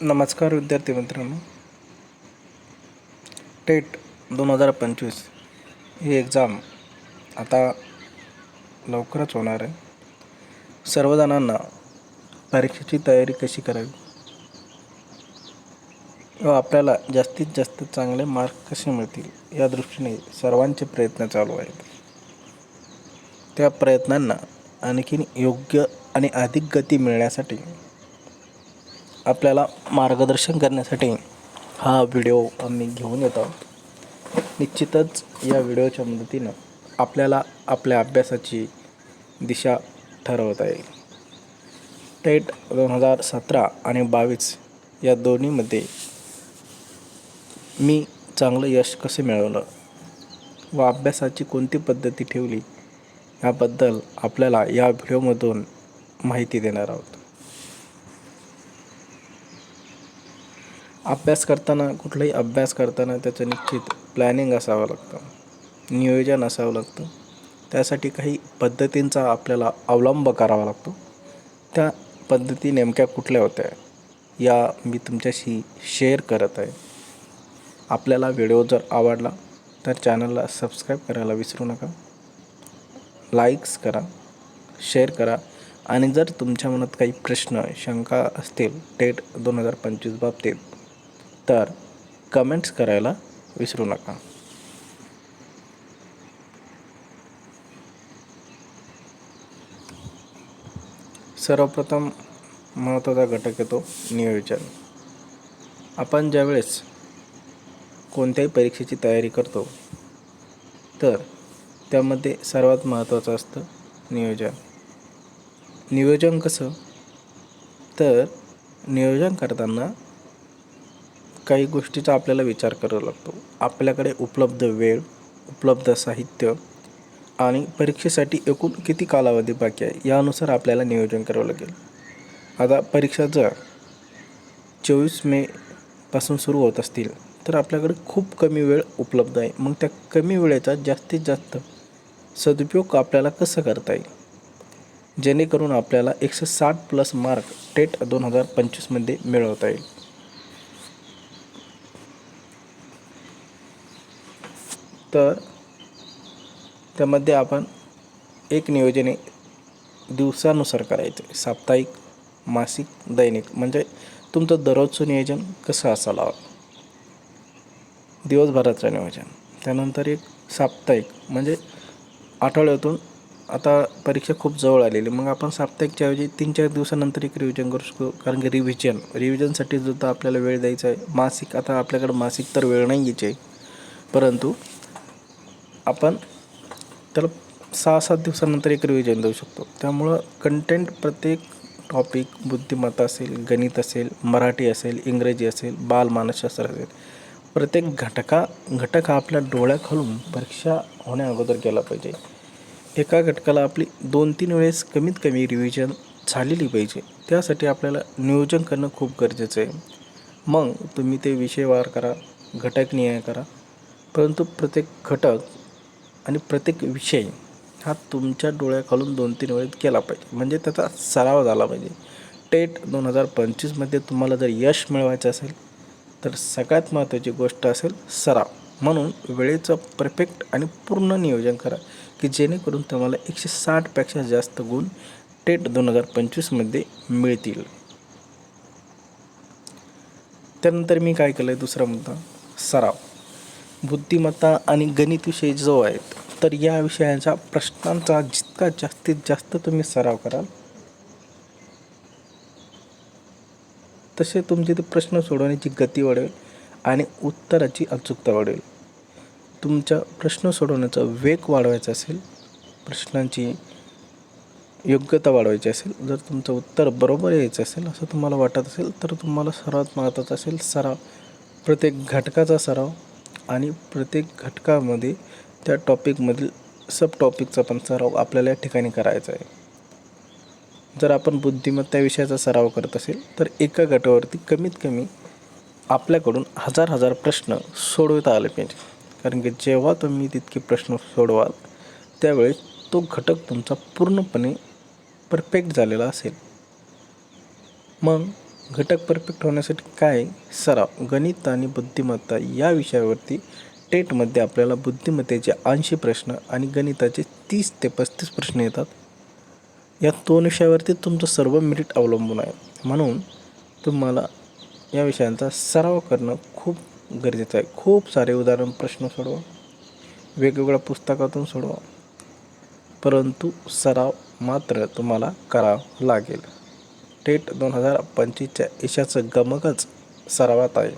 नमस्कार विद्यार्थी मित्रांनो. टेट दोन हजार पंचवीस ही एक्झाम आता लवकरच होणार आहे. सर्वजणांना परीक्षेची तयारी कशी करावी? व आपल्याला जास्तीत जास्त चांगले मार्क कसे मिळतील या दृष्टीने सर्वांचे प्रयत्न चालू आहेत. त्या प्रयत्नांना आणखीन योग्य आणि अधिक गती मिळण्यासाठी आपल्याला मार्गदर्शन करण्यासाठी हा व्हिडिओ आम्ही घेऊन येतो. आहोत निश्चितच या व्हिडिओच्या मदतीनं आपल्याला आपल्या अभ्यासाची दिशा ठरवता येईल. टेट दोन हजार सतरा आणि बावीस या दोन्हीमध्ये मी चांगलं यश कसे मिळवलं व अभ्यासाची कोणती पद्धती ठेवली याबद्दल आपल्याला या व्हिडिओमधून माहिती देणार आहोत. अभ्यास करताना कुठलाही अभ्यास करताना त्याचं निश्चित प्लॅनिंग असावं लागतं. नियोजन असावं लागतं. त्यासाठी काही पद्धतींचा आपल्याला अवलंब करावा लागतो. त्या पद्धती नेमक्या कुठल्या होत्या या मी तुमच्याशी शेअर करत आहे. आपल्याला व्हिडिओ जर आवडला तर चॅनलला सबस्क्राईब करायला विसरू नका. लाईक्स करा शेअर करा. आणि जर तुमच्या मनात काही प्रश्न शंका असतील टेट दोन हजार पंचवीस बाबतीत तर कमेंट्स करायला विसरू नका. सर्वप्रथम महत्त्वाचा घटक येतो नियोजन. आपण ज्यावेळेस कोणत्याही परीक्षेची तयारी करतो तर त्यामध्ये सर्वात महत्त्वाचं असतं नियोजन. नियोजन कसं? तर नियोजन करताना काही गोष्टीचा आपल्याला विचार करावा लागतो. आपल्याकडे उपलब्ध वेळ उपलब्ध साहित्य आणि परीक्षेसाठी एकूण किती कालावधी बाकी आहे यानुसार आपल्याला नियोजन करावं लागेल. आता परीक्षा जर चोवीस मे पासून सुरू होत असतील तर आपल्याकडे खूप कमी वेळ उपलब्ध आहे. मग त्या कमी वेळेचा जास्तीत जास्त सदुपयोग आपल्याला कसं करता येईल? जेणेकरून आपल्याला एकशे साठ प्लस मार्क टेट दोन हजार पंचवीसमध्ये मिळवता येईल. तर त्यामध्ये आपण एक नियोजने दिवसानुसार करायचे साप्ताहिक मासिक दैनिक. म्हणजे तुमचं दररोजचं नियोजन कसं असायला हवं दिवसभराचं नियोजन. त्यानंतर एक साप्ताहिक. म्हणजे आठवड्यातून आता परीक्षा खूप जवळ आलेली. मग आपण साप्ताहिकच्या ऐवजी तीन चार दिवसानंतर एक रिव्हिजन करू शकतो. कारण की रिव्हिजन रिव्हिजनसाठी सुद्धा आपल्याला वेळ द्यायचा आहे मासिक आता आपल्याकडं मासिक तर वेळ नाही आहे. परंतु आपण त्याला सहा सात दिवसानंतर एक रिव्हिजन देऊ शकतो. त्यामुळं कंटेंट प्रत्येक टॉपिक बुद्धिमत्ता असेल गणित असेल मराठी असेल इंग्रजी असेल बालमानसशास्त्र असेल प्रत्येक घटका घटक हा आपल्या डोळ्याखालून परीक्षा होण्या अगोदर केला पाहिजे. एका घटकाला आपली दोन तीन वेळेस कमीत कमी रिव्हिजन झालेली पाहिजे. त्यासाठी आपल्याला नियोजन करणं खूप गरजेचं आहे. मग तुम्ही ते विषयवार करा घटक निय करा. परंतु प्रत्येक घटक आणि प्रत्येक विषय हा तुमच्या डोळ्याखालून दोन तीन वेळेत केला पाहिजे. म्हणजे त्याचा सराव झाला पाहिजे. टेट दोन हजार पंचवीसमध्ये तुम्हाला जर यश मिळवायचं असेल तर सगळ्यात महत्त्वाची गोष्ट असेल सराव. म्हणून वेळेचं परफेक्ट आणि पूर्ण नियोजन करा की जेणेकरून तुम्हाला एकशे साठपेक्षा जास्त गुण टेट दोन हजार पंचवीसमध्ये मिळतील. त्यानंतर मी काय केलं आहे दुसरा मुद्दा सराव. बुद्धिमत्ता आणि गणित विषय जो आहेत तर या विषयांच्या प्रश्नांचा जितका जास्तीत जास्त तुम्ही सराव कराल तसे तुमचे ते प्रश्न सोडवण्याची गती वाढेल आणि उत्तराची अचूकता वाढेल. तुमच्या प्रश्न सोडवण्याचा वेग वाढवायचा असेल प्रश्नांची योग्यता वाढवायची असेल जर तुमचं उत्तर बरोबर यायचं असेल असं तुम्हाला वाटत असेल तर तुम्हाला सर्वात महत्त्वाचं असेल सराव. प्रत्येक घटकाचा सराव आणि प्रत्येक घटकामध्ये त्या टॉपिकमधील सब टॉपिकचा पण सराव आपल्याला या ठिकाणी करायचा आहे. जर आपण बुद्धिमत्ता विषयाचा सराव करत असेल तर एका गटावरती कमीत कमी आपल्याकडून हजार हजार प्रश्न सोडवता आले पाहिजे. कारण की जेव्हा तुम्ही तितके प्रश्न सोडवाल त्यावेळेस तो घटक तुमचा पूर्णपणे परफेक्ट झालेला असेल. मग घटक परफेक्ट होण्यासाठी काय? सराव गणित आणि बुद्धिमत्ता या विषयावरती टेटमध्ये आपल्याला बुद्धिमत्तेचे ऐंशी प्रश्न आणि गणिताचे तीस ते पस्तीस प्रश्न येतात. या दोन विषयावरती तुमचं सर्व मेरिट अवलंबून आहे. म्हणून तुम्हाला या विषयांचा सराव करणं खूप गरजेचं आहे. खूप सारे उदाहरण प्रश्न सोडवा. वेगवेगळ्या पुस्तकातून सोडवा. परंतु सराव मात्र तुम्हाला करावा लागेल. टेट दोन हजार पंचवीसच्या यशाचं गमकच सरावात आहे.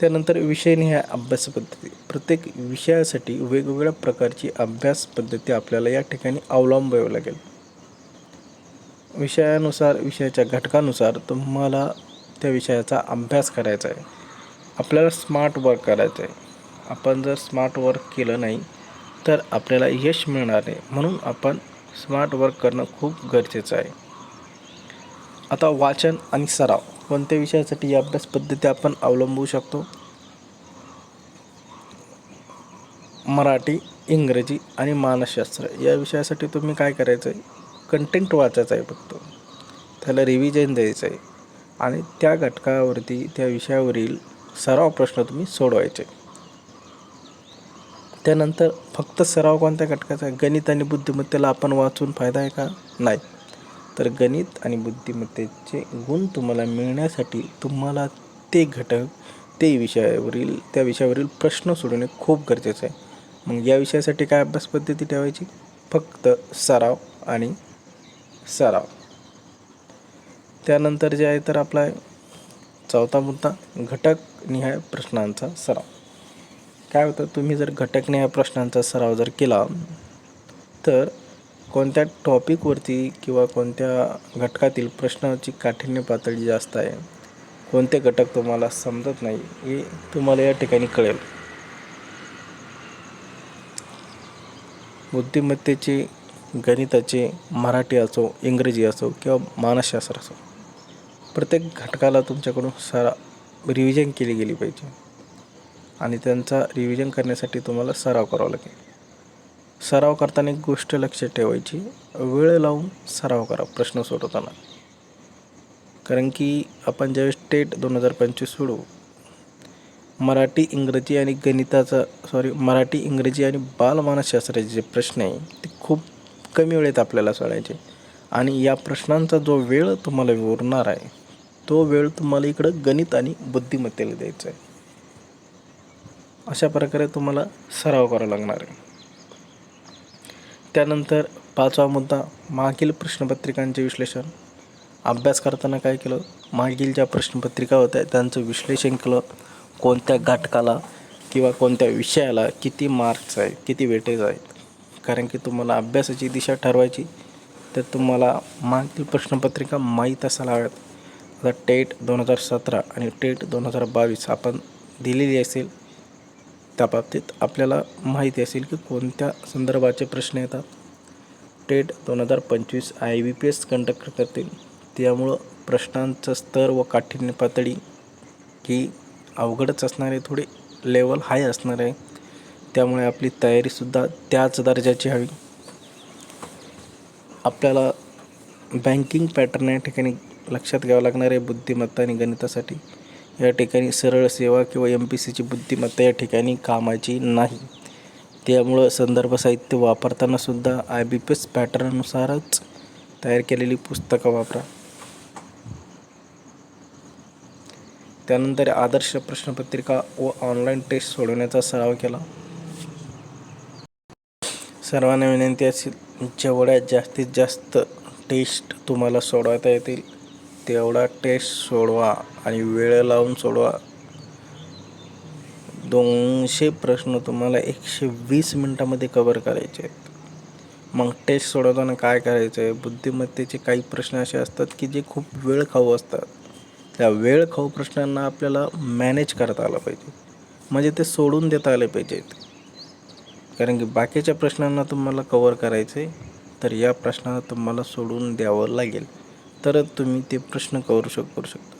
त्यानंतर विषयनिहाय अभ्यास पद्धती. प्रत्येक विषयासाठी वेगवेगळ्या प्रकारची अभ्यास पद्धती आपल्याला या ठिकाणी अवलंबावी लागेल. विषयानुसार विषयाच्या घटकानुसार तुम्हाला त्या विषयाचा अभ्यास करायचा आहे. आपल्याला स्मार्ट वर्क करायचं आहे आपण जर स्मार्ट वर्क केलं नाही तर आपल्याला यश मिळणार नाही. म्हणून आपण स्मार्ट वर्क करणं खूप गरजेचं आहे. आता वाचन आणि सराव कोणत्या विषयासाठी ही अभ्यास पद्धती आपण अवलंबू शकतो? मराठी इंग्रजी आणि मानसशास्त्र या विषयासाठी तुम्ही काय करायचं आहे कंटेंट वाचायचं आहे फक्त. त्याला रिव्हिजन द्यायचं आहे. आणि त्या घटकावरती त्या विषयावरील सराव प्रश्न तुम्ही सोडवायचे. त्यानंतर फक्त सराव कोणत्या घटकाचा आहे? गणित आणि बुद्धिमत्तेला आपण वाचून फायदा आहे का? नाही. तर गणित आणि बुद्धिमत्तेचे गुण तुम्हाला मिळण्यासाठी तुम्हाला ते घटक ते विषयावरील त्या विषयावरील प्रश्न सोडवणे खूप गरजेचं आहे. मग या विषयासाठी काय अभ्यास पद्धती ठेवायची? फक्त सराव आणि सराव. त्यानंतर जे आहे तर आपला चौथा मुद्दा घटक निहाय प्रश्नांचा सराव. काय होतं तुम्ही जर घटकने या प्रश्नांचा सराव जर केला तर कोणत्या टॉपिकवरती किंवा कोणत्या घटकातील प्रश्नाची काठिण्य पातळी जास्त आहे कोणते घटक तुम्हाला समजत नाही हे तुम्हाला या ठिकाणी कळेल. बुद्धिमत्तेचे गणिताचे मराठी असो इंग्रजी असो किंवा मानसशास्त्र असो प्रत्येक घटकाला तुमच्याकडून सारा रिव्हिजन केली गेली पाहिजे. आणि त्यांचा रिव्हिजन करण्यासाठी तुम्हाला सराव करावा लागेल. सराव करताना एक गोष्ट लक्षात ठेवायची. वेळ लावून सराव करा प्रश्न सोडवताना. कारण की आपण ज्यावेळेस टेट दोन हजार पंचवीस सोडू मराठी इंग्रजी आणि गणिताचा सॉरी मराठी इंग्रजी आणि बालमानसशास्त्राचे जे प्रश्न आहे ते खूप कमी वेळेत आपल्याला सोडायचे. आणि या प्रश्नांचा जो वेळ तुम्हाला उरणार आहे तो वेळ तुम्हाला इकडं गणित आणि बुद्धिमत्तेला द्यायचा आहे. अशा प्रकारे तुम्हाला सराव करावा लागणार आहे. त्यानंतर पाचवा मुद्दा मागील प्रश्नपत्रिकांचे विश्लेषण. अभ्यास करताना काय केलं? मागील ज्या प्रश्नपत्रिका होत्या त्यांचं विश्लेषण केलं. कोणत्या घटकाला किंवा कोणत्या विषयाला किती मार्क्स आहे किती वेटेज आहेत? कारण की तुम्हाला अभ्यासाची दिशा ठरवायची. तर तुम्हाला मागील प्रश्नपत्रिका माहीत असायला हव्यात. आता टेट दोन हजार सतरा आणि टेट दोन हजार बावीस आपण दिलेली असेल. त्या बाबतीत आपल्याला माहिती असेल की कोणत्या संदर्भाचे प्रश्न येतात. टेट दोन हजार पंचवीस I B P S conduct करतील. त्यामुळं प्रश्नांचं स्तर व काठिण्य पातळी ही अवघडच असणार आहे थोडी लेवल हाय असणार आहे. त्यामुळे आपली तयारीसुद्धा त्याच दर्जाची हवी. आपल्याला बँकिंग पॅटर्न या ठिकाणी लक्षात घ्यावं लागणार आहे बुद्धिमत्ता आणि गणितासाठी. या ठिकाणी सरळ सेवा किंवा एम पी सीची बुद्धिमत्ता या ठिकाणी कामाची नाही. त्यामुळं संदर्भ साहित्य वापरताना सुद्धा आय बी पी एस पॅटर्ननुसारच तयार केलेली पुस्तकं वापरा. त्यानंतर आदर्श प्रश्नपत्रिका व ऑनलाईन टेस्ट सोडवण्याचा सराव केला. सर्वांना विनंती असेल जेवढ्या जास्तीत जास्त टेस्ट तुम्हाला सोडवता येतील तेवढा टेस्ट सोडवा आणि वेळ लावून सोडवा. दोनशे प्रश्न तुम्हाला एकशे वीस मिनटामध्ये कवर करायचे आहेत. मग टेस्ट सोडवताना काय करायचं आहे बुद्धिमत्तेचे काही प्रश्न असे असतात की जे खूप वेळ खाऊ असतात. त्या वेळ खाऊ प्रश्नांना आपल्याला मॅनेज करता आलं पाहिजे. म्हणजे ते सोडून देता आले पाहिजेत. कारण की बाकीच्या प्रश्नांना तुम्हाला कवर करायचं आहे तर या प्रश्नाला तुम्हाला सोडून द्यावं लागेल. तरच तुम्ही ते प्रश्न करू शक करू शकता.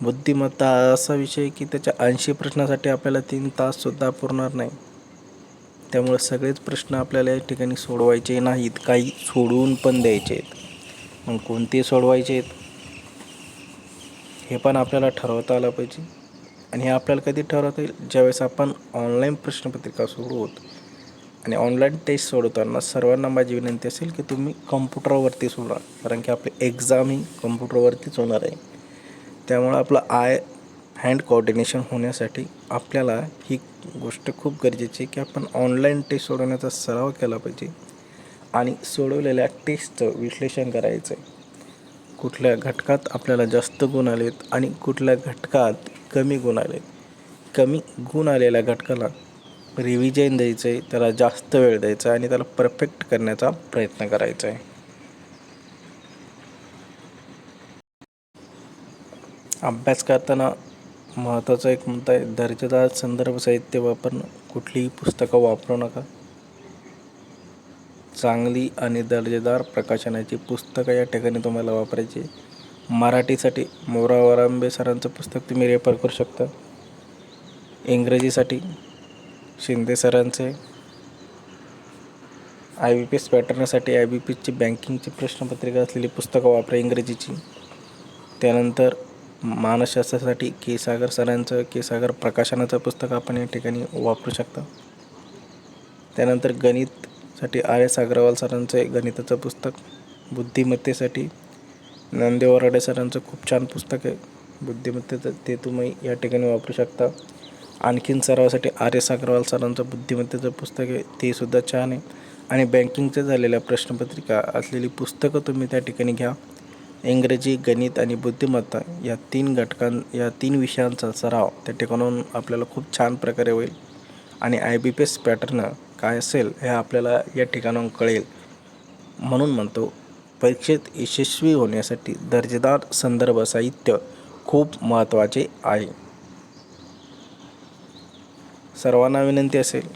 बुद्धिमत्ता असा विषय की त्याच्या ऐंशी प्रश्नासाठी आपल्याला तीन ताससुद्धा पुरणार नाही. त्यामुळे सगळेच प्रश्न आपल्याला या ठिकाणी सोडवायचे नाहीत. काही सोडवून पण द्यायचे आहेत. मग कोणते सोडवायचे आहेत? हे पण आपल्याला ठरवता आलं पाहिजे. आणि हे आपल्याला कधी ठरवता येईल? ज्यावेळेस आपण ऑनलाईन प्रश्नपत्रिका सोडवत आणि ऑनलाईन टेस्ट सोडवताना सर्वांना माझी विनंती असेल की तुम्ही कम्प्युटरवरती सोडा. कारण की आपली एक्झाम ही कम्प्युटरवरतीच होणार आहे. त्यामुळं आपलं आय हँड कोऑर्डिनेशन होण्यासाठी आपल्याला ही गोष्ट खूप गरजेची आहे की आपण ऑनलाईन टेस्ट सोडवण्याचा सराव केला पाहिजे. आणि सोडवलेल्या टेस्टचं विश्लेषण करायचं आहे कुठल्या घटकात आपल्याला जास्त गुण आलेत आणि कुठल्या घटकात कमी गुण आलेत. कमी गुण आलेल्या घटकाला रिव्हिजन द्यायचं आहे त्याला जास्त वेळ द्यायचा आहे आणि त्याला परफेक्ट करण्याचा प्रयत्न करायचा आहे. अभ्यास करताना महत्त्वाचा एक मुद्दा आहे दर्जेदार संदर्भ साहित्य वापरणं कुठलीही पुस्तकं वापरू नका. चांगली आणि दर्जेदार प्रकाशनाची पुस्तकं या ठिकाणी तुम्हाला वापरायची मराठीसाठी मोरा आंबे सरांचं पुस्तक तुम्ही रेफर करू शकता. इंग्रजीसाठी शिंदे सरांचे आय बी पी एस पॅटर्नसाठी आय बी पी एसची बँकिंगची प्रश्नपत्रिका असलेली पुस्तकं वापरा इंग्रजीची. त्यानंतर मानसशास्त्रासाठी के सागर सरांचं के सागर प्रकाशनाचं पुस्तक आपण या ठिकाणी वापरू शकता. त्यानंतर गणितसाठी आर एस अग्रवाल सरांचं गणिताचं पुस्तक बुद्धिमत्तेसाठी नंदेवराडे सरांचं खूप छान पुस्तक आहे. बुद्धिमत्तेचं ते तुम्ही या ठिकाणी वापरू शकता. आणखीन सरावासाठी आर एस अग्रवाल सरांचं बुद्धिमत्तेचं पुस्तक आहे ते सुद्धा छान आहे. आणि बँकिंगच्या झालेल्या प्रश्नपत्रिका असलेली पुस्तकं तुम्ही त्या ठिकाणी घ्या. इंग्रजी गणित आणि बुद्धिमत्ता या तीन घटकां या तीन विषयांचा सराव त्या ठिकाणून आपल्याला खूप छान प्रकारे होईल. आणि I B P S pattern काय असेल हे आपल्याला या ठिकाणाहून कळेल. म्हणून म्हणतो परीक्षेत यशस्वी होण्यासाठी दर्जेदार संदर्भ साहित्य खूप महत्त्वाचे आहे. सर्वांना विनंती असेल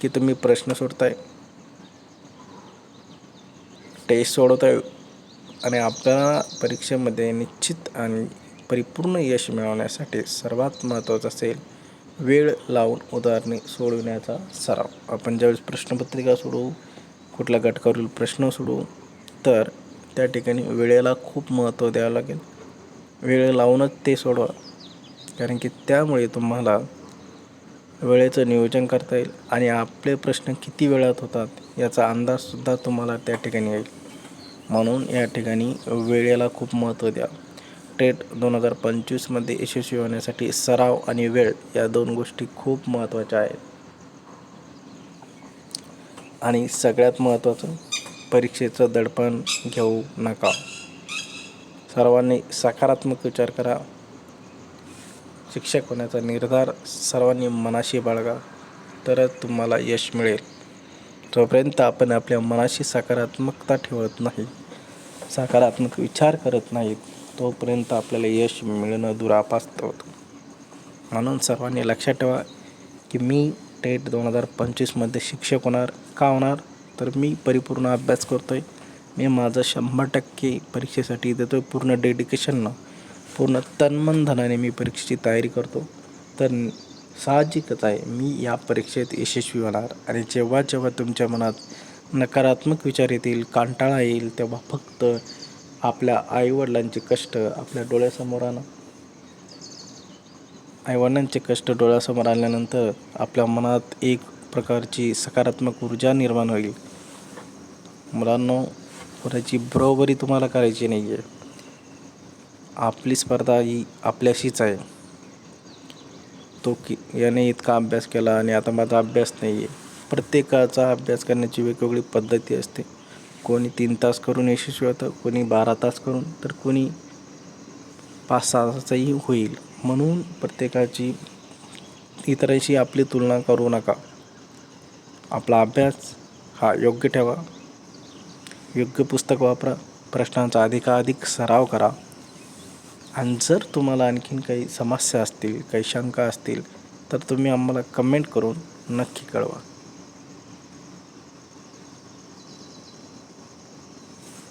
की तुम्ही प्रश्न सोडताय. टेस्ट सोडवताय आणि आपल्या परीक्षेमध्ये निश्चित आणि परिपूर्ण यश मिळवण्यासाठी सर्वात महत्त्वाचं असेल वेळ लावून उदाहरणे सोडविण्याचा सराव. आपण ज्यावेळेस प्रश्नपत्रिका सोडवू कुठल्या घटकावरील प्रश्न सोडवू तर त्या ठिकाणी वेळेला खूप महत्त्व द्यावं लागेल. वेळ लावूनच ते सोडवा. कारण की त्यामुळे तुम्हाला वेळेचं नियोजन करता येईल आणि आपले प्रश्न किती वेळात होतात याचा अंदाजसुद्धा तुम्हाला त्या ठिकाणी येईल. म्हणून या ठिकाणी वेळेला खूप महत्त्व द्या. टेट दोन हजार पंचवीसमध्ये यशस्वी होण्यासाठी सराव आणि वेळ या दोन गोष्टी खूप महत्त्वाच्या आहेत. आणि सगळ्यात महत्त्वाचं परीक्षेचं दडपण घेऊ नका. सर्वांनी सकारात्मक विचार करा. शिक्षक होण्याचा निर्धार सर्वांनी मनाशी बाळगा तरच तुम्हाला यश मिळेल. जोपर्यंत आपण आपल्या मनाशी सकारात्मकता ठेवत नाही सकारात्मक विचार करत नाहीत तोपर्यंत आपल्याला यश मिळणं दुरापास्त होतं. म्हणून सर्वांनी लक्षात ठेवा की मी टेट दोन हजार पंचवीसमध्ये शिक्षक होणार का होणार? तर मी परिपूर्ण अभ्यास करतो आहे मी माझं शंभर टक्के परीक्षेसाठी देतो आहे पूर्ण डेडिकेशननं पूर्ण तन्मन धनाने मी परीक्षेची तयारी करतो. तर साहजिकच आहे मी या परीक्षेत यशस्वी होणार. आणि जेव्हा जेव्हा तुमच्या मनात नकारात्मक विचार येतील कांटाळा येईल तेव्हा फक्त आपल्या आईवडिलांचे कष्ट आपल्या डोळ्यासमोर आणा. आईवडिलांचे कष्ट डोळ्यासमोर आल्यानंतर आपल्या मनात एक प्रकारची सकारात्मक ऊर्जा निर्माण होईल. मुलांना कोणाची बरोबरी तुम्हाला करायची नाही आहे आपली स्पर्धा ही आपल्याशीच आहे. तो की याने इतका अभ्यास केला आणि आता माझा अभ्यास नाही आहे प्रत्येकाचा अभ्यास करण्याची वेगवेगळी पद्धती असते. कोणी तीन तास करून यशस्वी होतं कोणी बारा तास करून तर कोणी पाच सहा तासाचाही होईल. म्हणून प्रत्येकाची इतरांशी आपली तुलना करू नका. आपला अभ्यास हा योग्य ठेवा. योग्य पुस्तक वापरा. प्रश्नांचा अधिकाधिक सराव करा. आणि जर तुम्हाला आणखीन काही समस्या असतील काही शंका असतील तर तुम्ही आम्हाला कमेंट करून नक्की कळवा.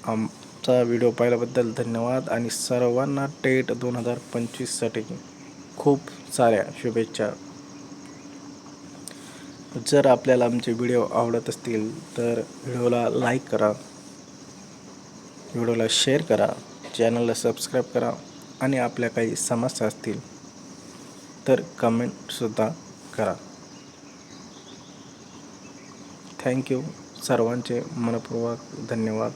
आमचा व्हिडिओ पाहिल्याबद्दल धन्यवाद आणि सर्वांना टेट दोन हजार पंचवीससाठी खूप साऱ्या शुभेच्छा. जर आपल्याला आमचे व्हिडिओ आवडत असतील तर व्हिडिओला लाईक करा. व्हिडिओला शेअर करा. चॅनलला सबस्क्राईब करा. आणि आपल्या काही समस्या असतील तर कमेंटसुद्धा करा. थँक्यू सर्वांचे मनपूर्वक धन्यवाद.